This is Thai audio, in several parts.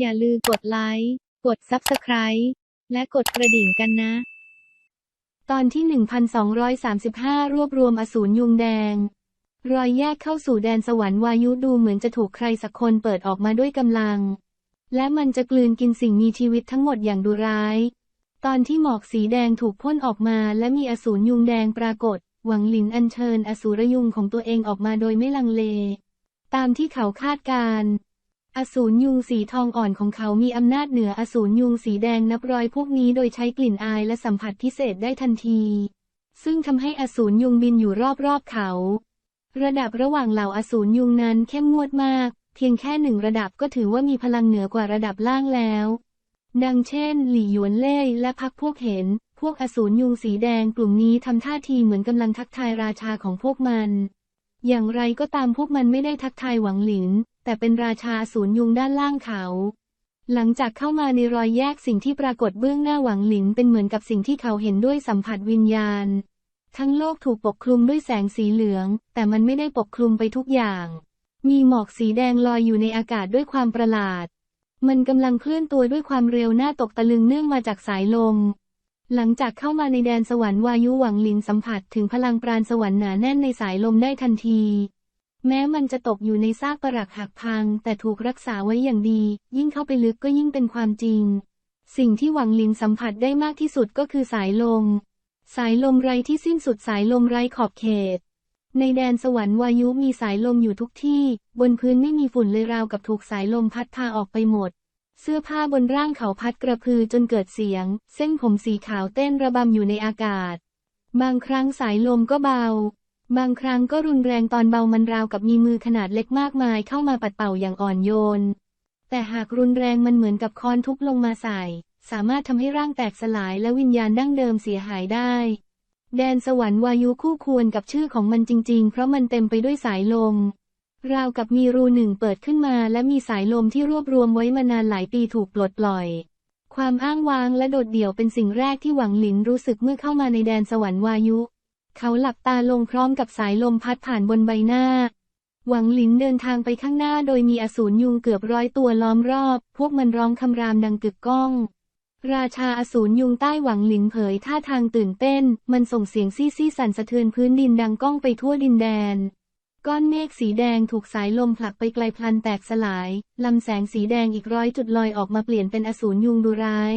อย่าลืมกดไลค์ กด Subscribe และกดกระดิ่งกันนะ ตอนที่ 1235 รวบรวมอสูรยุงแดง รอยแยกเข้าสู่แดนสวรรค์วายุดูเหมือนจะถูกใครสักคนเปิดออกมาด้วยกำลัง และมันจะกลืนกินสิ่งมีชีวิตทั้งหมดอย่างดุร้าย ตอนที่หมอกสีแดงถูกพ่นออกมาและมีอสูรยุงแดงปรากฏ หวังหลินอัญเชิญอสูรยุงของตัวเองออกมาโดยไม่ลังเล ตามที่เขาคาดการณ์ อสูรยุงสีทองอ่อนของเขามีอำนาจเหนืออสูรยุงสีแดงนับร้อยพวกนี้โดยใช้กลิ่นอายและสัมผัสพิเศษได้ทันที ซึ่งทำให้อสูรยุงบินอยู่รอบๆเขา ระดับระหว่างเหล่าอสูรยุงนั้นเข้มงวดมาก เพียงแค่หนึ่งระดับก็ถือว่ามีพลังเหนือกว่าระดับล่างแล้ว ดังเช่น หลี่หยวนเล่ยและพักพวกเห็น พวกอสูรยุงสีแดงกลุ่มนี้ทำท่าทีเหมือนกำลังทักทายราชาของพวกมัน อย่างไรก็ตามพวกมันไม่ได้ทักทายหวังหลิน แต่เป็นราชาอสูรยุงด้านล่างเขา หลังจากเข้ามาในรอยแยกสิ่งที่ปรากฏเบื้องหน้าหวังหลินเป็นเหมือนกับสิ่งที่เขาเห็นด้วยสัมผัสวิญญาณ ทั้งโลกถูกปกคลุมด้วยแสงสีเหลือง แต่มันไม่ได้ปกคลุมไปทุกอย่าง มีหมอกสีแดงลอยอยู่ในอากาศด้วยความประหลาด มันกำลังเคลื่อนตัวด้วยความเร็วหน้าตกตะลึงเนื่องมาจากสายลมหลังจากเข้ามาในแดนสวรรค์วายุหวังหลินสัมผัสถึงพลังปราณสวรรค์หนาแน่นในสายลมได้ทันที แม้มันจะตกอยู่ในซากปรักหักพัง แต่ถูกรักษาไว้อย่างดี ยิ่งเข้าไปลึกก็ยิ่งเป็นความจริง สิ่งที่หวังลินสัมผัสได้มากที่สุดก็คือสายลม สายลมไร้ที่สิ้นสุดสายลมไร้ขอบเขต ในแดนสวรรค์วายุมีสายลมอยู่ทุกที่ บนพื้นไม่มีฝุ่นเลยราวกับถูกสายลมพัดพาออกไปหมด เสื้อผ้าบนร่างเขาพัดกระพือจนเกิดเสียง เส้นผมสีขาวเต้นระบำอยู่ในอากาศ บางครั้งสายลมก็เบา บางครั้งก็รุนแรงตอนเบามันราวกับมีมือขนาดเล็กมากมายเข้ามาปัดเป่าอย่างอ่อนโยน แต่หากรุนแรงมันเหมือนกับค้อนทุบลงมาใส่ สามารถทำให้ร่างแตกสลายและวิญญาณดั้งเดิมเสียหายได้ แดนสวรรค์วายุคู่ควรกับชื่อของมันจริง ๆ เพราะมันเต็มไปด้วยสายลม ราวกับมีรูหนึ่งเปิดขึ้นมาและมีสายลมที่รวบรวมไว้มานานหลายปีถูกปลดปล่อย ความอ้างว้างและโดดเดี่ยวเป็นสิ่งแรกที่หวังหลินรู้สึกเมื่อเข้ามาในแดนสวรรค์วายุ เขาหลับตาลงพร้อมกับสายลมพัดผ่านบนใบหน้า หวังหลินเดินทางไปข้างหน้าโดยมีอสูรยุงเกือบร้อยตัวล้อมรอบ พวกมันร้องคำรามดังกึกก้อง ราชาอสูรยุงใต้หวังหลินเผยท่าทางตื่นเต้น มันส่งเสียงซี่ซี่สั่นสะเทือนพื้นดินดังก้องไปทั่วดินแดน ก้อนเมฆสีแดงถูกสายลมผลักไปไกลพลันแตกสลาย ลำแสงสีแดงอีกร้อยจุดลอยออกมาเปลี่ยนเป็นอสูรยุงดุร้าย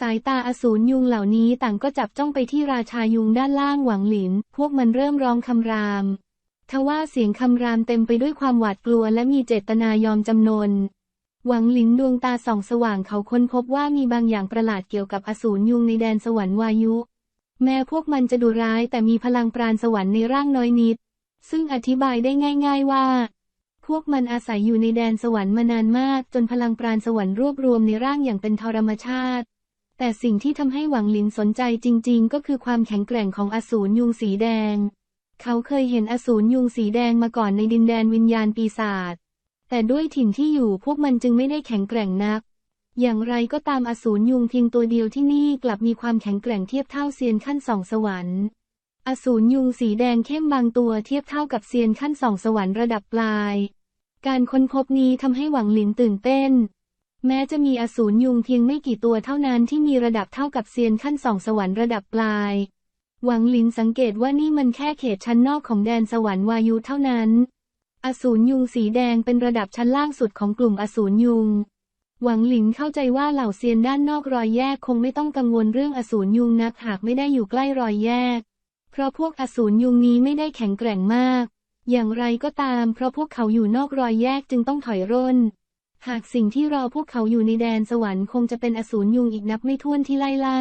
สายตาอสูรยุงเหล่านี้ต่างก็จับจ้องไปที่ราชายุงด้านล่างหวังหลิน พวกมันเริ่มร้องคำราม ทว่าเสียงคำรามเต็มไปด้วยความหวาดกลัวและมีเจตนายอมจำนน หวังหลินดวงตาส่องสว่างเขาค้นพบว่ามีบางอย่างประหลาดเกี่ยวกับอสูรยุงในแดนสวรรค์วายุ แม้พวกมันจะดุร้ายแต่มีพลังปราณสวรรค์ในร่างน้อยนิด ซึ่งอธิบายได้ง่าย ๆว่าพวกมันอาศัยอยู่ในแดนสวรรค์มานานมาก จนพลังปราณสวรรค์รวบรวมในร่างอย่างเป็นธรรมชาติ แต่สิ่งที่ทำให้หวังหลินสนใจจริง ๆ ก็คือความแข็งแกร่งของอสูรยุงสีแดง เขาเคยเห็นอสูรยุงสีแดงมาก่อนในดินแดนวิญญาณปีศาจ แต่ด้วยถิ่นที่อยู่พวกมันจึงไม่ได้แข็งแกร่งนัก อย่างไรก็ตามอสูรยุงเพียงตัวเดียวที่นี่กลับมีความแข็งแกร่งเทียบเท่าเซียนขั้นสองสวรรค์ อสูรยุงสีแดงเข้มบางตัวเทียบเท่ากับเซียนขั้นสองสวรรค์ระดับปลาย การค้นพบนี้ทำให้หวังหลินตื่นเต้น แม้จะมีอสูรยุงเพียงไม่กี่ตัวเท่านั้นที่มีระดับเท่ากับเซียนขั้นสองสวรรค์ระดับปลาย หวังหลินสังเกตว่านี่มันแค่เขตชั้นนอกของแดนสวรรค์วายุเท่านั้น อสูรยุงสีแดงเป็นระดับชั้นล่างสุดของกลุ่มอสูรยุง หวังหลินเข้าใจว่าเหล่าเซียนด้านนอกรอยแยกคงไม่ต้องกังวลเรื่องอสูรยุงนักหากไม่ได้อยู่ใกล้รอยแยก เพราะพวกอสูรยุงนี้ไม่ได้แข็งแกร่งมาก อย่างไรก็ตาม เพราะพวกเขาอยู่นอกรอยแยกจึงต้องถอยร่น หากสิ่งที่รอพวกเขาอยู่ในแดนสวรรค์คงจะเป็นอสูรยุงอีกนับไม่ถ้วนที่ไล่ล่า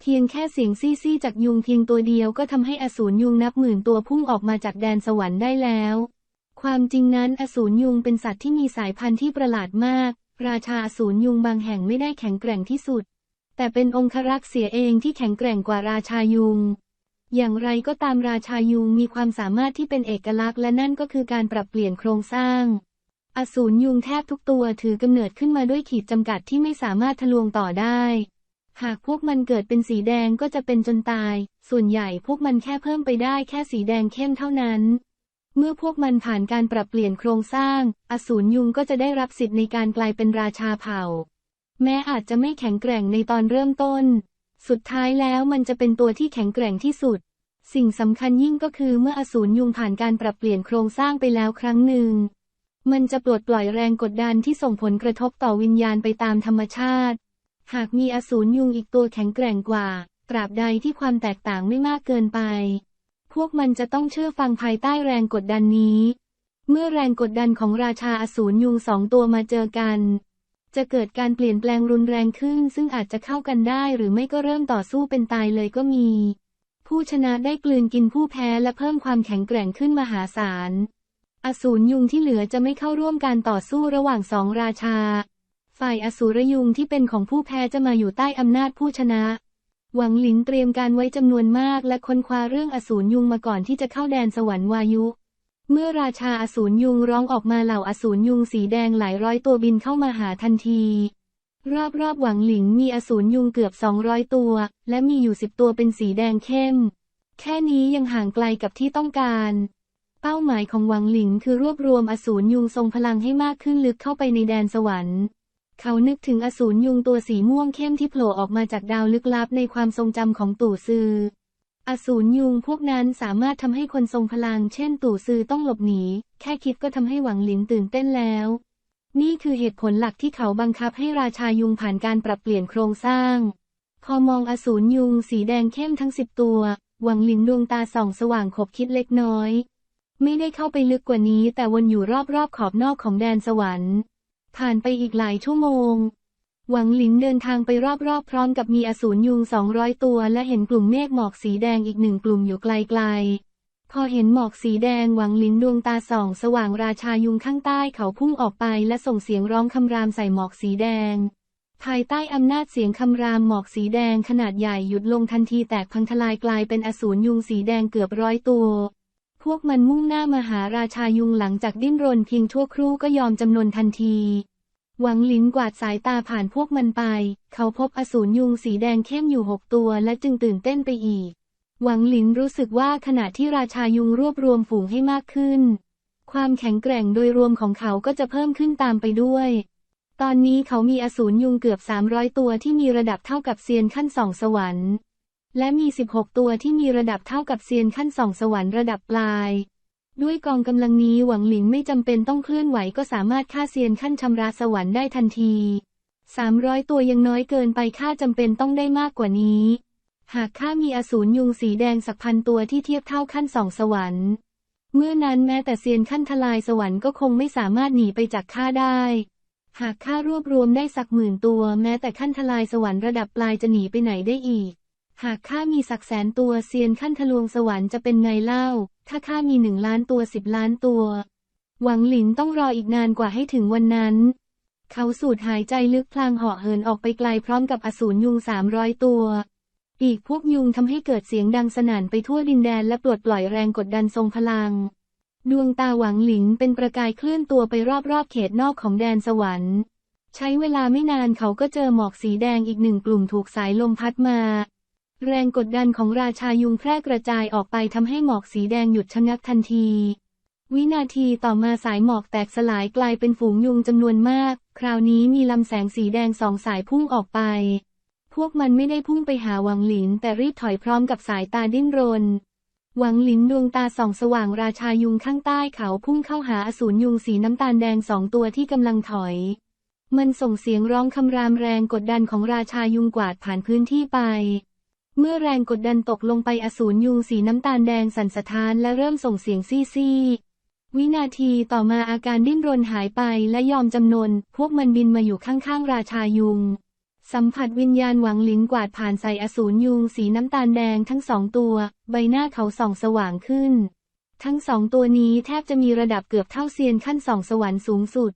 เพียงแค่เสียงซี่ๆจากยุงเพียงตัวเดียวก็ทำให้อสูรยุงนับหมื่นตัวพุ่งออกมาจากแดนสวรรค์ได้แล้ว ความจริงนั้นอสูรยุงเป็นสัตว์ที่มีสายพันธุ์ที่ประหลาดมาก ราชาอสูรยุงบางแห่งไม่ได้แข็งแกร่งที่สุด แต่เป็นองครักษ์เสียเองที่แข็งแกร่งกว่าราชายุงอย่างไรก็ตามราชายุงมีความสามารถที่เป็นเอกลักษณ์และนั่นก็คือการปรับเปลี่ยนโครงสร้าง อสูรยุงแทบทุกตัวถือกำเนิดขึ้นมาด้วยขีดจำกัดที่ไม่สามารถทะลวงต่อได้ หากพวกมันเกิดเป็นสีแดงก็จะเป็นจนตาย ส่วนใหญ่พวกมันแค่เพิ่มไปได้แค่สีแดงเข้มเท่านั้น เมื่อพวกมันผ่านการปรับเปลี่ยนโครงสร้าง อสูรยุงก็จะได้รับสิทธิ์ในการกลายเป็นราชาเผ่า แม้อาจจะไม่แข็งแกร่งในตอนเริ่มต้น สุดท้ายแล้วมันจะเป็นตัวที่แข็งแกร่งที่สุด สิ่งสำคัญยิ่งก็คือเมื่ออสูรยุงผ่านการปรับเปลี่ยนโครงสร้างไปแล้วครั้งหนึ่ง มันจะปลดปล่อยแรงกดดันที่ส่งผลกระทบต่อวิญญาณไปตามธรรมชาติ หากมีอสูรยุงอีกตัวแข็งแกร่งกว่า ตราบใดที่ความแตกต่างไม่มากเกินไป พวกมันจะต้องเชื่อฟังภายใต้แรงกดดันนี้ เมื่อแรงกดดันของราชาอสูรยุงสองตัวมาเจอกัน จะเกิดการเปลี่ยนแปลงรุนแรงขึ้น ซึ่งอาจจะเข้ากันได้หรือไม่ก็เริ่มต่อสู้เป็นตายเลยก็มี ผู้ชนะได้กลืนกินผู้แพ้และเพิ่มความแข็งแกร่งขึ้นมหาศาล อสูรยุงที่เหลือจะไม่เข้าร่วมการต่อสู้ระหว่างสองราชา ฝ่ายอสูรยุงที่เป็นของผู้แพ้จะมาอยู่ใต้อำนาจผู้ชนะ หวังหลินเตรียมการไว้จำนวนมากและค้นคว้าเรื่องอสูรยุงมาก่อนที่จะเข้าแดนสวรรค์วายุ เมื่อราชาอสูรยุงร้องออกมาเหล่าอสูรยุงสีแดงหลายร้อยตัวบินเข้ามาหาทันที รอบๆหวังหลิงมีอสูรยุงเกือบ200ตัว และมีอยู่สิบตัวเป็นสีแดงเข้ม แค่นี้ยังห่างไกลกับที่ต้องการ เป้าหมายของหวังหลิงคือรวบรวมอสูรยุงทรงพลังให้มากขึ้นลึกเข้าไปในแดนสวรรค์ เขานึกถึงอสูรยุงตัวสีม่วงเข้มที่โผล่ออกมาจากดาวลึกลับในความทรงจำของตู่ซือ อสูรยุงพวกนั้นสามารถทำให้คนทรงพลังเช่นตู่ซือต้องหลบหนี แค่คิดก็ทำให้หวังหลินตื่นเต้นแล้ว นี่คือเหตุผลหลักที่เขาบังคับให้ราชายุงผ่านการปรับเปลี่ยนโครงสร้าง พอมองอสูรยุงสีแดงเข้มทั้งสิบตัว หวังหลินดวงตาส่องสว่างขบคิดเล็กน้อย ไม่ได้เข้าไปลึกกว่านี้แต่วนอยู่รอบๆขอบนอกของแดนสวรรค์ ผ่านไปอีกหลายชั่วโมง หวังหลินเดินทางไปรอบๆ พร้อมกับมีอสูรยุงสองร้อยตัวและเห็นกลุ่มเมฆหมอกสีแดงอีกหนึ่งกลุ่มอยู่ไกลๆ พอเห็นหมอกสีแดงหวังหลินดวงตาส่อง สว่างราชายุงข้างใต้เขาพุ่งออกไปและส่งเสียงร้องคำรามใส่หมอกสีแดงภายใต้อำนาจเสียงคำรามหมอกสีแดงขนาดใหญ่หยุดลงทันทีแตกพังทลายกลายเป็นอสูรยุงสีแดงเกือบร้อยตัว พวกมันมุ่งหน้ามาหาราชายุงหลังจากดิ้นรนเพียงชั่วครู่ก็ยอมจำนนทันที หวังหลินกวาดสายตาผ่านพวกมันไป เขาพบอสูรยุงสีแดงเข้มอยู่หกตัวและจึงตื่นเต้นไปอีก หวังหลินรู้สึกว่าขณะที่ราชายุงรวบรวมฝูงให้มากขึ้น ความแข็งแกร่งโดยรวมของเขาก็จะเพิ่มขึ้นตามไปด้วย ตอนนี้เขามีอสูรยุงเกือบ 300 ตัวที่มีระดับเท่ากับเซียนขั้นสองสวรรค์ และมี 16 ตัวที่มีระดับเท่ากับเซียนขั้นสองสวรรค์ระดับปลาย ด้วยกองกำลังนี้หวังหลิงไม่จำเป็นต้องเคลื่อนไหวก็สามารถฆ่าเซียนขั้นชำระสวรรค์ได้ทันที 300 ตัวยังน้อยเกินไปค่าจำเป็นต้องได้มากกว่านี้ หากข้ามีอสูรยุงสีแดงสักพันตัวที่เทียบเท่าขั้นสองสวรรค์ เมื่อนั้นแม้แต่เซียนขั้นทลายสวรรค์ก็คงไม่สามารถหนีไปจากข้าได้หากข้ารวบรวมได้สักหมื่นตัว แม้แต่ขั้นทลายสวรรค์ระดับปลายจะหนีไปไหนได้อีก หากข้ามีสักแสนตัวเซียนขั้นทะลวงสวรรค์จะเป็นไงเล่า ถ้าข้ามีหนึ่งล้านตัวสิบล้านตัว หวังหลินต้องรออีกนานกว่าให้ถึงวันนั้น เขาสูดหายใจลึกพลางเหาะเหินออกไปไกลพร้อมกับอสูรยุงสามร้อยตัว อีกพวกยุงทำให้เกิดเสียงดังสนั่นไปทั่วดินแดนและปลดปล่อยแรงกดดันทรงพลัง ดวงตาหวังหลินเป็นประกายเคลื่อนตัวไปรอบๆเขตนอกของแดนสวรรค์ ใช้เวลาไม่นานเขาก็เจอหมอกสีแดงอีกหนึ่งกลุ่มถูกสายลมพัดมา แรงกดดันของราชายุงแพร่กระจายออกไปทำให้หมอกสีแดงหยุดชะงักทันที วินาทีต่อมาสายหมอกแตกสลายกลายเป็นฝูงยุงจำนวนมาก คราวนี้มีลำแสงสีแดงสองสายพุ่งออกไป พวกมันไม่ได้พุ่งไปหาหวังหลิน แต่รีบถอยพร้อมกับสายตาดิ้นรนหวังหลินดวงตาส่องสว่างราชายุงข้างใต้เขาพุ่งเข้าหาอสูรยุงสีน้ำตาลแดงสองตัวที่กำลังถอย มันส่งเสียงร้องคำรามแรงกดดันของราชายุงกวาดผ่านพื้นที่ไป เมื่อแรงกดดันตกลงไปอสูรยุงสีน้ำตาลแดงสั่นสะท้านและเริ่มส่งเสียงซี่ซี่วินาทีต่อมาอาการดิ้นรนหายไปและยอมจำนน พวกมันบินมาอยู่ข้างๆ ราชายุง สัมผัสวิญญาณหวังหลินกวาดผ่านใส่อสูรยุงสีน้ำตาลแดงทั้งสองตัว ใบหน้าเขาส่องสว่างขึ้น ทั้งสองตัวนี้แทบจะมีระดับเกือบเท่าเซียนขั้นสองสวรรค์สูงสุด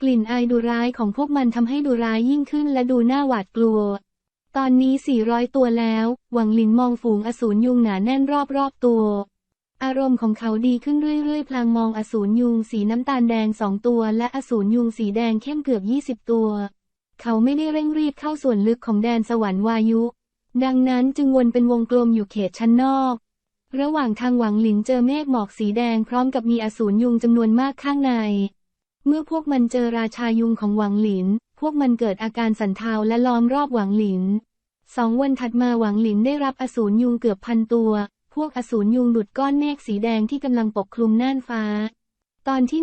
กลิ่นอายดุร้ายของพวกมันทำให้ดุร้ายยิ่งขึ้นและดูน่าหวาดกลัว ตอนนี้ 400 ตัวแล้ว หวังหลินมองฝูงอสูรยุงหนาแน่นรอบๆตัว อารมณ์ของเขาดีขึ้นเรื่อยๆ พลางมองอสูรยุงสีน้ำตาลแดงสองตัว และอสูรยุงสีแดงเข้มเกือบ 20 ตัว เขาไม่ได้เร่งรีบเข้าส่วนลึกของแดนสวรรค์วายุ ดังนั้นจึงวนเป็นวงกลมอยู่เขตชั้นนอก ระหว่างทางหวังหลินเจอเมฆหมอกสีแดงพร้อมกับมีอสูรยุงจำนวนมากข้างใน เมื่อพวกมันเจอราชายุงของหวังหลิน พวกมันเกิดอาการสันเทาและล้อมรอบหวังหลิน สองวันถัดมาหวังหลินได้รับอสูรยุงเกือบพันตัว พวกอสูรยุงดุดก้อนเมฆสีแดงที่กำลังปกคลุมน่านฟ้า ตอนที่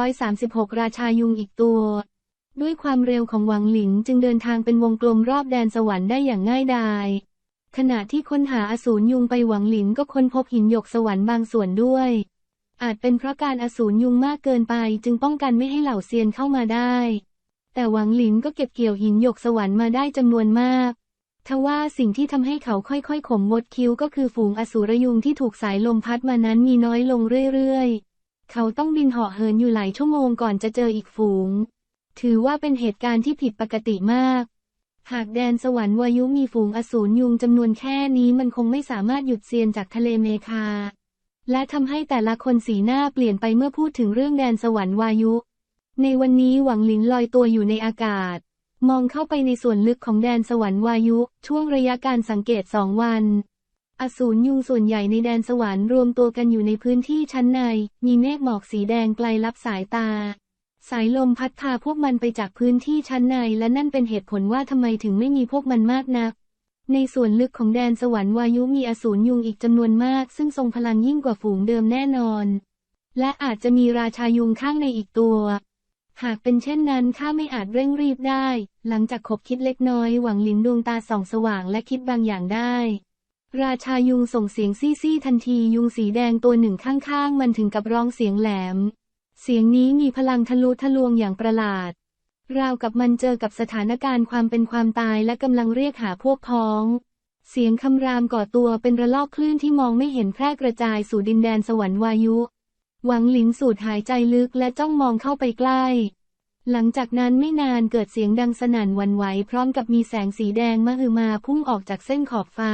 1236 ราชายุงอีกตัว ด้วยความเร็วของหวังหลินจึงเดินทางเป็นวงกลมรอบแดนสวรรค์ได้อย่างง่ายดาย ขณะที่ค้นหาอสูรยุงไปหวังหลินก็ค้นพบหินหยกสวรรค์บางส่วนด้วย อาจเป็นเพราะการอสูรยุงมากเกินไปจึงป้องกันไม่ให้เหล่าเซียนเข้ามาได้ แต่หวังหลินก็เก็บเกี่ยวหินหยกสวรรค์มาได้จำนวนมาก ทว่าสิ่งที่ทำให้เขาค่อยๆขมวดคิ้วก็คือฝูงอสูรยุงที่ถูกสายลมพัดมานั้นมีน้อยลงเรื่อยๆ เขาต้องบินเหาะเหินอยู่หลายชั่วโมงก่อนจะเจออีกฝูง ถือว่าเป็นเหตุการณ์ที่ผิดปกติมาก หากแดนสวรรค์วายุมีฝูงอสูรยุงจำนวนแค่นี้มันคงไม่สามารถหยุดเซียนจากทะเลเมคา และทำให้แต่ละคนสีหน้าเปลี่ยนไปเมื่อพูดถึงเรื่องแดนสวรรค์วายุ ในวันนี้หวังหลินลอยตัวอยู่ในอากาศ มองเข้าไปในส่วนลึกของแดนสวรรค์วายุ ช่วงระยะการสังเกตสองวัน อสูรยุงส่วนใหญ่ในแดนสวรรค์รวมตัวกันอยู่ในพื้นที่ชั้นใน มีเมฆหมอกสีแดงไกลลับสายตา สายลมพัดพาพวกมันไปจากพื้นที่ชั้นใน และนั่นเป็นเหตุผลว่าทำไมถึงไม่มีพวกมันมากนัก ในส่วนลึกของแดนสวรรค์วายุมีอสูรยุงอีกจำนวนมาก ซึ่งทรงพลังยิ่งกว่าฝูงเดิมแน่นอน และอาจจะมีราชายุงข้างในอีกตัว หากเป็นเช่นนั้นข้าไม่อาจเร่งรีบได้ หลังจากขบคิดเล็กน้อยหวังหลินดวงตาส่องสว่างและคิดบางอย่างได้ ราชายุงส่งเสียงซี่ซี่ทันทียุงสีแดงตัวหนึ่งข้างๆ มันถึงกับร้องเสียงแหลม เสียงนี้มีพลังทะลุทะลวงอย่างประหลาด ราวกับมันเจอกับสถานการณ์ความเป็นความตายและกำลังเรียกหาพวกพ้อง เสียงคำรามก่อตัวเป็นระลอกคลื่นที่มองไม่เห็นแพร่กระจายสู่ดินแดนสวรรค์วายุ หวังหลินสูดหายใจลึกและจ้องมองเข้าไปใกล้ หลังจากนั้นไม่นานเกิดเสียงดังสนั่นวันไหวพร้อมกับมีแสงสีแดงมหึมาพุ่งออกจากเส้นขอบฟ้า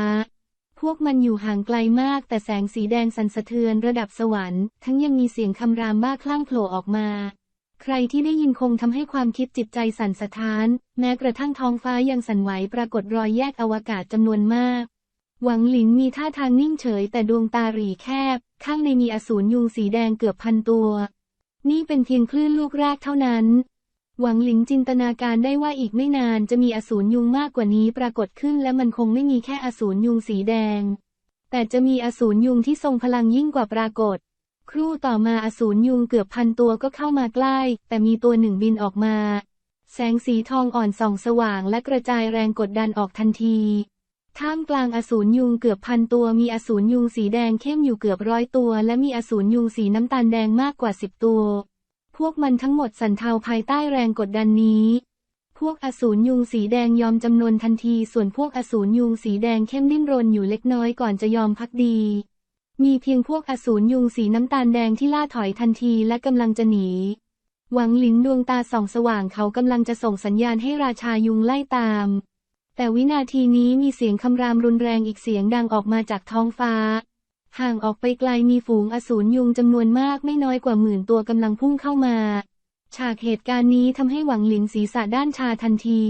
พวกมันอยู่ห่างไกลมากแต่แสงสีแดงสั่นสะเทือนระดับสวรรค์ ทั้งยังมีเสียงคำรามบ้าคลั่งโผล่ออกมา ใครที่ได้ยินคงทำให้ความคิดจิตใจสั่นสะท้าน แม้กระทั่งท้องฟ้ายังสั่นไหวปรากฏรอยแยกอวกาศจำนวนมาก หวังหลินมีท่าทางนิ่งเฉยแต่ดวงตาหรีแคบ ข้างในมีอสูรยุงสีแดงเกือบพันตัว นี่เป็นเพียงคลื่นลูกแรกเท่านั้น หวังหลิงจินตนาการได้ว่าอีกไม่นานจะมีอสูรยุงมากกว่านี้ปรากฏขึ้นและมันคงไม่มีแค่อสูรยุงสีแดง แต่จะมีอสูรยุงที่ทรงพลังยิ่งกว่าปรากฏ ครู่ต่อมาอสูรยุงเกือบพันตัวก็เข้ามาใกล้ แต่มีตัวหนึ่งบินออกมา แสงสีทองอ่อนส่องสว่างและกระจายแรงกดดันออกทันที ท่ามกลางอสูรยุงเกือบพันตัวมีอสูรยุงสีแดงเข้มอยู่เกือบร้อยตัว และมีอสูรยุงสีน้ำตาลแดงมากกว่าสิบตัว พวกมันทั้งหมดสั่นเทาภายใต้แรงกดดันนี้ พวกอสูรยุงสีแดงยอมจำนวนทันที ส่วนพวกอสูรยุงสีแดงเข้มดิ้นรนอยู่เล็กน้อยก่อนจะยอมพักดี มีเพียงพวกอสูรยุงสีน้ำตาลแดงที่ล่าถอยทันทีและกำลังจะหนีหวังหลินดวงตาส่องสว่างเขากำลังจะส่งสัญญาณให้ราชายุงไล่ตาม แต่วินาทีนี้มีเสียงคำรามรุนแรงอีกเสียงดังออกมาจากท้องฟ้า ห่างออกไปไกลมีฝูงอสูรยุงจำนวนมากไม่น้อยกว่าหมื่นตัวกำลังพุ่งเข้ามา ฉากเหตุการณ์นี้ทำให้หวังหลินศีรษะด้านชาทันที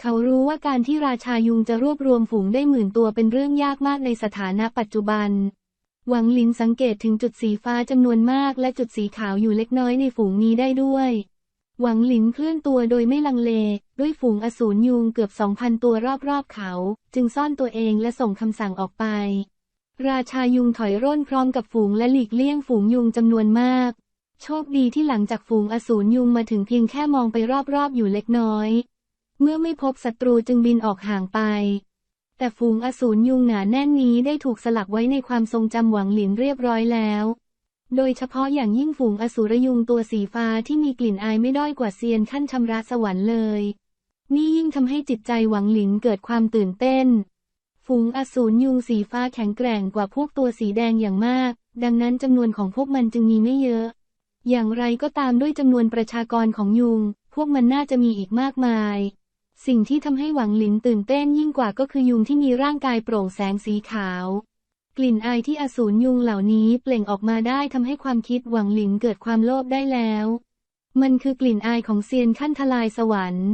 เขารู้ว่าการที่ราชายุงจะรวบรวมฝูงได้หมื่นตัวเป็นเรื่องยากมากในสถานะปัจจุบัน หวังหลินสังเกตถึงจุดสีฟ้าจำนวนมากและจุดสีขาวอยู่เล็กน้อยในฝูงนี้ได้ด้วย หวังหลินเคลื่อนตัวโดยไม่ลังเล ด้วยฝูงอสูรยุงเกือบสองพันตัวรอบๆเขา จึงซ่อนตัวเองและส่งคำสั่งออกไป ราชายุงถอยร่นพร้อมกับฝูงและหลีกเลี่ยงฝูงยุงจำนวนมาก โชคดีที่หลังจากฝูงอสูรยุงมาถึงเพียงแค่มองไปรอบๆอยู่เล็กน้อย เมื่อไม่พบศัตรูจึงบินออกห่างไป แต่ฝูงอสูรยุงหนาแน่นนี้ได้ถูกสลักไว้ในความทรงจำหวังหลินเรียบร้อยแล้ว โดยเฉพาะอย่างยิ่งฝูงอสูรยุงตัวสีฟ้าที่มีกลิ่นอายไม่ด้อยกว่าเซียนขั้นชำระสวรรค์เลย นี่ยิ่งทำให้จิตใจหวังหลินเกิดความตื่นเต้น ฝูงอสูรยุงสีฟ้าแข็งแกร่งกว่าพวกตัวสีแดงอย่างมาก ดังนั้นจำนวนของพวกมันจึงมีไม่เยอะ อย่างไรก็ตามด้วยจำนวนประชากรของยุง พวกมันน่าจะมีอีกมากมาย สิ่งที่ทำให้หวังหลินตื่นเต้นยิ่งกว่าก็คือยุงที่มีร่างกายโปร่งแสงสีขาว กลิ่นอายที่อสูรยุงเหล่านี้เปล่งออกมาได้ทำให้ความคิดหวังหลินเกิดความโลภได้แล้ว มันคือกลิ่นอายของเซียนขั้นทลายสวรรค์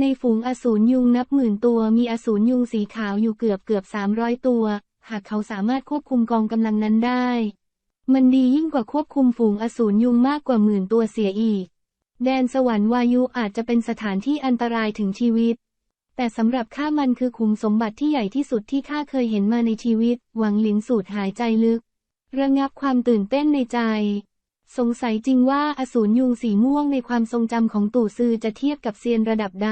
ในฝูงอสูรยุงนับหมื่นตัวมีอสูรยุงสีขาวอยู่เกือบเกือบสามร้อยตัว หากเขาสามารถควบคุมกองกำลังนั้นได้ มันดียิ่งกว่าควบคุมฝูงอสูรยุงมากกว่าหมื่นตัวเสียอีก แดนสวรรค์วายุอาจจะเป็นสถานที่อันตรายถึงชีวิต แต่สำหรับข้ามันคือขุมสมบัติที่ใหญ่ที่สุดที่ข้าเคยเห็นมาในชีวิต หวังหลินสูดหายใจลึก ระงับความตื่นเต้นในใจ สงสัยจริงว่าอสูรยุงสีม่วงในความทรงจำของตู่ซือจะเทียบกับเซียนระดับใด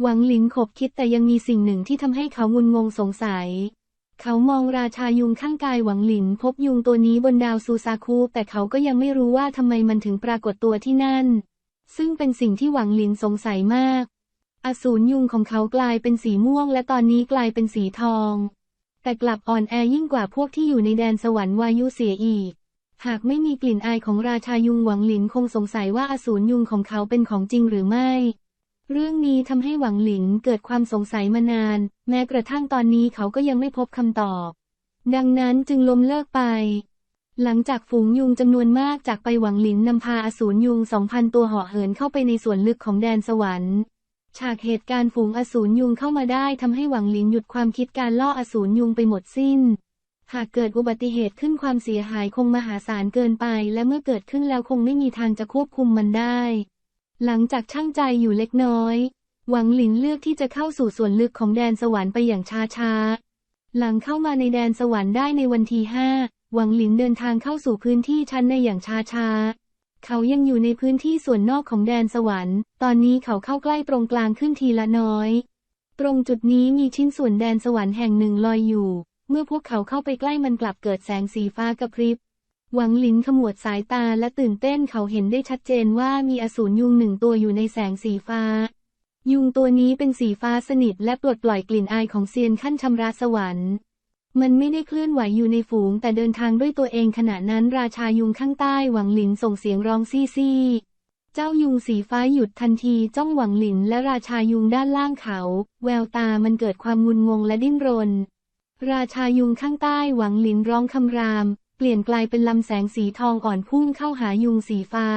หวังหลินขบคิดแต่ยังมีสิ่งหนึ่งที่ทำให้เขางุนงงสงสัย เขามองราชายุงข้างกายหวังหลินพบยุงตัวนี้บนดาวซูซาคุแต่เขาก็ยังไม่รู้ว่าทำไมมันถึงปรากฏตัวที่นั่น ซึ่งเป็นสิ่งที่หวังหลินสงสัยมาก อสูรยุงของเขากลายเป็นสีม่วง และตอนนี้กลายเป็นสีทอง แต่กลับอ่อนแอยิ่งกว่าพวกที่อยู่ในแดนสวรรค์วายุเสียอีก หากไม่มีกลิ่นอายของราชายุงหวังหลินคงสงสัยว่าอสูรยุงของเขาเป็นของจริงหรือไม่ เรื่องนี้ทำให้หวังหลินเกิดความสงสัยมานาน แม้กระทั่งตอนนี้เขาก็ยังไม่พบคำตอบ ดังนั้นจึงล้มเลิกไปหลังจากฝูงยุงจำนวนมากจากไปหวังหลินนำพาอสูรยุงสองพันตัวเหาะเหินเข้าไปในส่วนลึกของแดนสวรรค์ ฉากเหตุการณ์ฝูงอสูรยุงเข้ามาได้ทำให้หวังหลินหยุดความคิดการล่ออสูรยุงไปหมดสิ้น หากเกิดอุบัติเหตุขึ้นความเสียหายคงมหาศาลเกินไป และเมื่อเกิดขึ้นแล้วคงไม่มีทางจะควบคุมมันได้ หลังจากช่างใจอยู่เล็กน้อย หวังหลินเลือกที่จะเข้าสู่ส่วนลึกของแดนสวรรค์ไปอย่างช้าๆ หลังเข้ามาในแดนสวรรค์ได้ในวันที่ห้าหวังหลินเดินทางเข้าสู่พื้นที่ชั้นในอย่างช้าๆ เขายังอยู่ในพื้นที่ส่วนนอกของแดนสวรรค์ ตอนนี้เขาเข้าใกล้ตรงกลางขึ้นทีละน้อย ตรงจุดนี้มีชิ้นส่วนแดนสวรรค์แห่งหนึ่งลอยอยู่ เมื่อพวกเขาเข้าไปใกล้มันกลับเกิดแสงสีฟ้ากระพริบ หวังหลินขมวดสายตาและตื่นเต้นเขาเห็นได้ชัดเจนว่ามีอสูรยุงหนึ่งตัวอยู่ในแสงสีฟ้า ยุงตัวนี้เป็นสีฟ้าสนิทและปลดปล่อยกลิ่นอายของเซียนขั้นชำระสวรรค์ มันไม่ได้เคลื่อนไหวอยู่ในฝูงแต่เดินทางด้วยตัวเองขณะนั้นราชายุงข้างใต้หวังหลินส่งเสียงร้องซี่ซี่เจ้ายุงสีฟ้าหยุดทันทีจ้องหวังหลินและราชายุงด้านล่างเขา แววตามันเกิดความงุนงงและดิ้นรน ราชายุงข้างใต้หวังหลินร้องคำราม เปลี่ยนกลายเป็นลำแสงสีทองอ่อนพุ่งเข้าหายุงสีฟ้า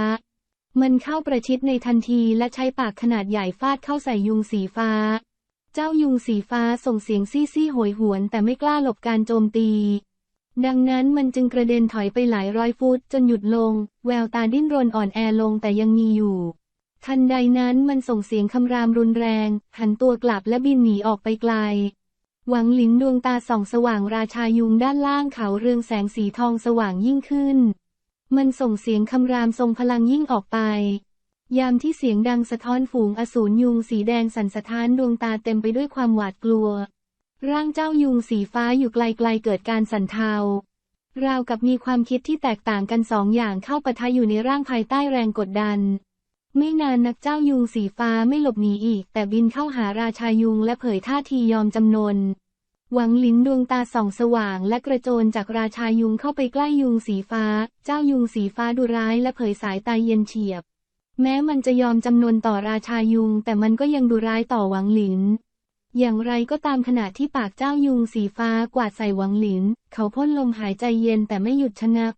มันเข้าประชิดในทันทีและใช้ปากขนาดใหญ่ฟาดเข้าใส่ยุงสีฟ้า เจ้ายุงสีฟ้าส่งเสียงซี่ซี่โหยหวนแต่ไม่กล้าหลบการโจมตี ดังนั้นมันจึงกระเด็นถอยไปหลายร้อยฟุตจนหยุดลง แววตาดิ้นรนอ่อนแอลงแต่ยังมีอยู่ ทันใดนั้นมันส่งเสียงคำรามรุนแรง หันตัวกลับและบินหนีออกไปไกล หวังหลินดวงตาส่องสว่างราชายุงด้านล่างเขาเรืองแสงสีทองสว่างยิ่งขึ้น มันส่งเสียงคำรามทรงพลังยิ่งออกไป ยามที่เสียงดังสะท้อนฝูงอสูรยุงสีแดงสั่นสะท้านดวงตาเต็มไปด้วยความหวาดกลัว ร่างเจ้ายุงสีฟ้าอยู่ไกลๆเกิดการสั่นเทาราวกับมีความคิดที่แตกต่างกันสองอย่างเข้าปะทะอยู่ในร่างภายใต้แรงกดดัน ไม่นานนักเจ้ายุงสีฟ้าไม่หลบหนีอีก แต่บินเข้าหาราชายุงและเผยท่าทียอมจำนน หวังลินดวงตาส่องสว่างและกระโจนจากราชายุงเข้าไปใกล้ยุงสีฟ้า เจ้ายุงสีฟ้าดูร้ายและเผยสายตาเย็นเฉียบ แม้มันจะยอมจำนวนต่อราชายุง แต่มันก็ยังดูร้ายต่อหวังหลิน อย่างไรก็ตามขณะที่ปากเจ้ายุงสีฟ้ากวาดใส่หวังหลิน เขาพ่นลมหายใจเย็นแต่ไม่หยุดชะงัก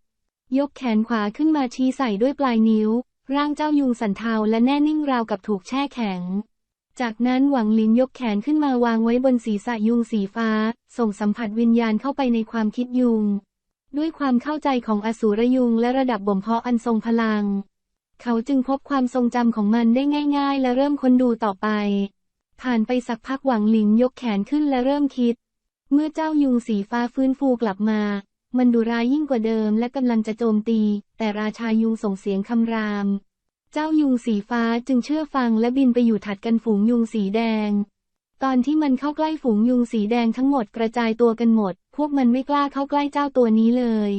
ยกแขนขวาขึ้นมาชี้ใส่ด้วยปลายนิ้ว ร่างเจ้ายุงสันเทาและแน่นิ่งราวกับถูกแช่แข็ง จากนั้นหวังลินยกแขนขึ้นมาวางไว้บนศีรษะยุงสีฟ้า ส่งสัมผัสวิญญาณเข้าไปในความคิดยุง ด้วยความเข้าใจของอสูรยุงและระดับบ่มเพาะอันทรงพลัง เขาจึงพบความทรงจำของมันได้ง่าย ๆ และเริ่มค้นดูต่อไป ผ่านไปสักพักหวังหลินยกแขนขึ้นและเริ่มคิด เมื่อเจ้ายุงสีฟ้าฟื้นฟูกลับมา มันดูร้ายยิ่งกว่าเดิมและกำลังจะโจมตี แต่ราชายุงส่งเสียงคำราม เจ้ายุงสีฟ้าจึงเชื่อฟังและบินไปอยู่ถัดกันฝูงยุงสีแดง ตอนที่มันเข้าใกล้ฝูงยุงสีแดงทั้งหมดกระจายตัวกันหมด พวกมันไม่กล้าเข้าใกล้เจ้าตัวนี้เลย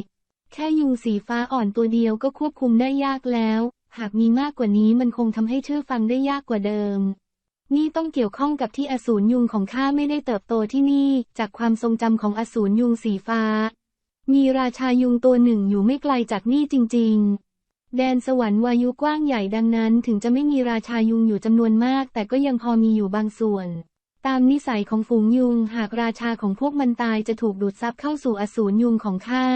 แค่ยุงสีฟ้าอ่อนตัวเดียวก็ควบคุมได้ยากแล้ว หากมีมากกว่านี้มันคงทำให้เชื่อฟังได้ยากกว่าเดิม นี่ต้องเกี่ยวข้องกับที่อสูรยุงของข้าไม่ได้เติบโตที่นี่ จากความทรงจำของอสูรยุงสีฟ้า มีราชายุงตัวหนึ่งอยู่ไม่ไกลจากนี่จริง ๆ แดนสวรรค์วายุกว้างใหญ่ดังนั้น ถึงจะไม่มีราชายุงอยู่จำนวนมาก แต่ก็ยังพอมีอยู่บางส่วน ตามนิสัยของฝูงยุง หากราชาของพวกมันตายจะถูกดูดซับเข้าสู่อสูรยุงของข้า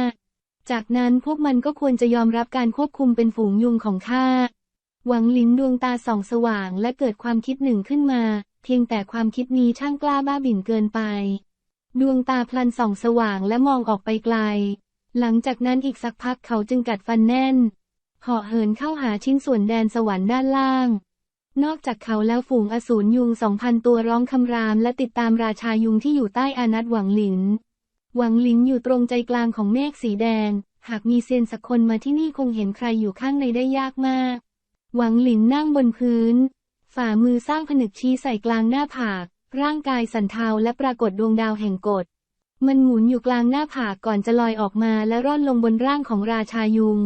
จากนั้นพวกมันก็ควรจะยอมรับการควบคุมเป็นฝูงยุงของข้า หวังลินดวงตาส่องสว่างและเกิดความคิดหนึ่งขึ้นมา เพียงแต่ความคิดนี้ช่างกล้าบ้าบิ่นเกินไป ดวงตาพลันส่องสว่างและมองออกไปไกล หลังจากนั้นอีกสักพักเขาจึงกัดฟันแน่นเหาะเหินเข้าหาชิ้นส่วนแดนสวรรค์ด้านล่าง นอกจากเขาแล้วฝูงอสูรยุงสองพันตัวร้องคำรามและติดตามราชายุงที่อยู่ใต้อานัตหวังหลิน หวังหลินอยู่ตรงใจกลางของเมฆสีแดง หากมีเซียนสักคนมาที่นี่คงเห็นใครอยู่ข้างในได้ยากมาก หวังหลินนั่งบนพื้น ฝ่ามือสร้างผนึกชี้ใส่กลางหน้าผาก ร่างกายสันเทาและปรากฏดวงดาวแห่งกฎ มันหมุนอยู่กลางหน้าผากก่อนจะลอยออกมาและร่อนลงบนร่างของราชายุง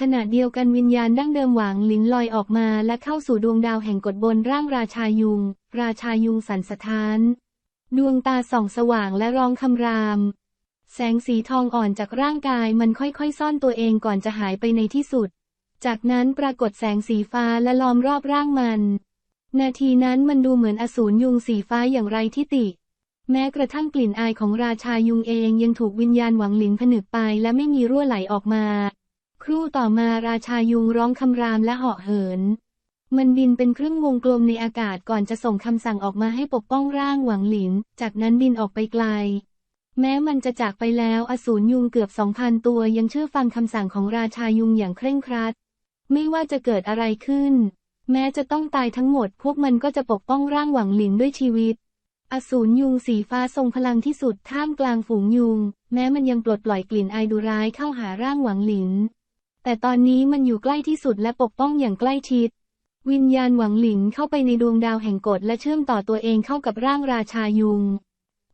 ขณะเดียวกันวิญญาณดั้งเดิมหวังหลินลอยออกมาและเข้าสู่ดวงดาวแห่งกฎบนร่างราชายุง ราชายุงสันสะท้าน ดวงตาส่องสว่างและร้องคำราม แสงสีทองอ่อนจากร่างกายมันค่อยๆ ซ่อนตัวเองก่อนจะหายไปในที่สุด จากนั้นปรากฏแสงสีฟ้าและล้อมรอบร่างมัน นาทีนั้นมันดูเหมือนอสูรยุงสีฟ้าอย่างไรที่ติ แม้กระทั่งกลิ่นอายของราชายุงเองยังถูกวิญญาณหวังหลินผนึกไปและไม่มีรั่วไหลออกมา ครู่ต่อมาราชายุงร้องคำรามและเหาะเหิน มันบินเป็นครึ่งวงกลมในอากาศก่อนจะส่งคำสั่งออกมาให้ปกป้องร่างหวังหลิน จากนั้นบินออกไปไกล แม้มันจะจากไปแล้วอสูรยุงเกือบสองพันตัวยังเชื่อฟังคำสั่งของราชายุงอย่างเคร่งครัด ไม่ว่าจะเกิดอะไรขึ้น แม้จะต้องตายทั้งหมด พวกมันก็จะปกป้องร่างหวังหลินด้วยชีวิต อสูรยุงสีฟ้าทรงพลังที่สุดท่ามกลางฝูงยุง แม้มันยังปลดปล่อยกลิ่นไอดุร้ายเข้าหาร่างหวังหลิน แต่ตอนนี้มันอยู่ใกล้ที่สุดและปกป้องอย่างใกล้ชิด วิญญาณหวังหลินเข้าไปในดวงดาวแห่งกฎและเชื่อมต่อตัวเองเข้ากับร่างราชายุง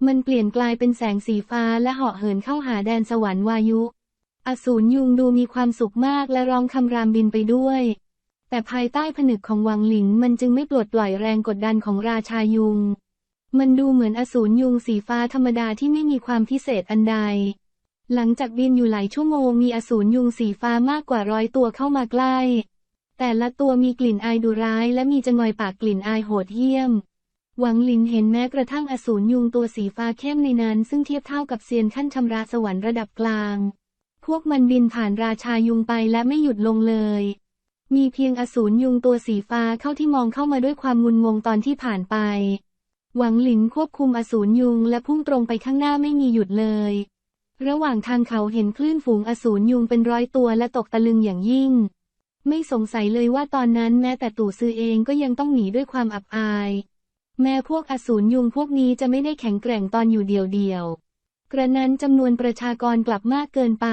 มันเปลี่ยนกลายเป็นแสงสีฟ้าและเหาะเหินเข้าหาแดนสวรรค์วายุ อสูรยุงดูมีความสุขมากและร้องคำรามบินไปด้วย แต่ภายใต้ผนึกของหวังหลินมันจึงไม่ปลดปล่อยแรงกดดันของราชายุง มันดูเหมือนอสูรยุงสีฟ้าธรรมดาที่ไม่มีความพิเศษอันใด หลังจากบินอยู่หลายชั่วโมงมีอสูรยุงสีฟ้ามากกว่าร้อยตัวเข้ามาใกล้ แต่ละตัวมีกลิ่นอายดุร้ายและมีจงอยปากกลิ่นอายโหดเหี้ยม หวังหลินเห็นแม้กระทั่งอสูรยุงตัวสีฟ้าเข้มในนั้น ซึ่งเทียบเท่ากับเซียนขั้นชำระสวรรค์ระดับกลาง พวกมันบินผ่านราชายุงไปและไม่หยุดลงเลย มีเพียงอสูรยุงตัวสีฟ้าเข้าที่มองเข้ามาด้วยความงุนงงตอนที่ผ่านไป หวังหลินควบคุมอสูรยุงและพุ่งตรงไปข้างหน้าไม่มีหยุดเลย ระหว่างทางเขาเห็นคลื่นฝูงอสูรยุงเป็นร้อยตัวและตกตะลึงอย่างยิ่ง ไม่สงสัยเลยว่าตอนนั้นแม้แต่ตู่ซือเองก็ยังต้องหนีด้วยความอับอาย แม้พวกอสูรยุงพวกนี้จะไม่ได้แข็งแกร่งตอนอยู่เดียวๆ กระนั้นจำนวนประชากรกลับมากเกินไป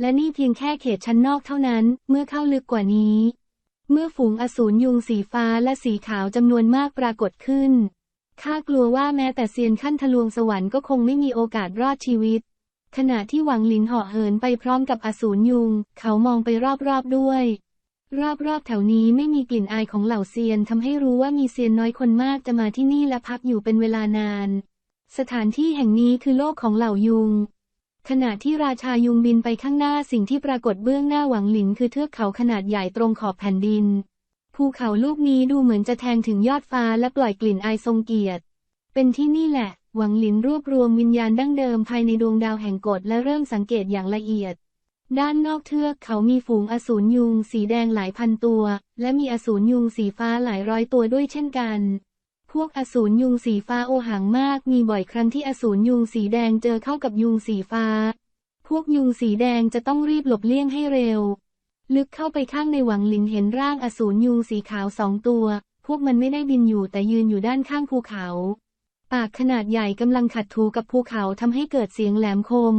และนี่เพียงแค่เขตชั้นนอกเท่านั้น เมื่อเข้าลึกกว่านี้ เมื่อฝูงอสูรยุงสีฟ้าและสีขาวจำนวนมากปรากฏขึ้น ข้ากลัวว่าแม้แต่เซียนขั้นทะลวงสวรรค์ก็คงไม่มีโอกาสรอดชีวิต ขณะที่หวังหลินเหาะเหินไปพร้อมกับอสูรยุง เขามองไปรอบๆด้วย รอบๆแถวนี้ไม่มีกลิ่นอายของเหล่าเซียนทำให้รู้ว่ามีเซียนน้อยคนมากจะมาที่นี่และพักอยู่เป็นเวลานาน สถานที่แห่งนี้คือโลกของเหล่ายุง ขณะที่ราชายุงบินไปข้างหน้าสิ่งที่ปรากฏเบื้องหน้าหวังหลินคือเทือกเขาขนาดใหญ่ตรงขอบแผ่นดิน ภูเขาลูกนี้ดูเหมือนจะแทงถึงยอดฟ้าและปล่อยกลิ่นอายทรงเกียรติ เป็นที่นี่แหละ หวังหลินรวบรวมวิญญาณดั้งเดิมภายในดวงดาวแห่งกฎและเริ่มสังเกตอย่างละเอียด ด้านนอกเทือกเขามีฝูงอสูรยุงสีแดงหลายพันตัว และมีอสูรยุงสีฟ้าหลายร้อยตัวด้วยเช่นกัน พวกอสูรยุงสีฟ้าโอหังมากมีบ่อยครั้งที่อสูรยุงสีแดงเจอเข้ากับยุงสีฟ้า พวกยุงสีแดงจะต้องรีบหลบเลี่ยงให้เร็ว ลึกเข้าไปข้างในหวังหลินเห็นร่างอสูรยุงสีขาวสองตัว พวกมันไม่ได้บินอยู่แต่ยืนอยู่ด้านข้างภูเขา ปากขนาดใหญ่กำลังขัดถูกับภูเขาทำให้เกิดเสียงแหลมคม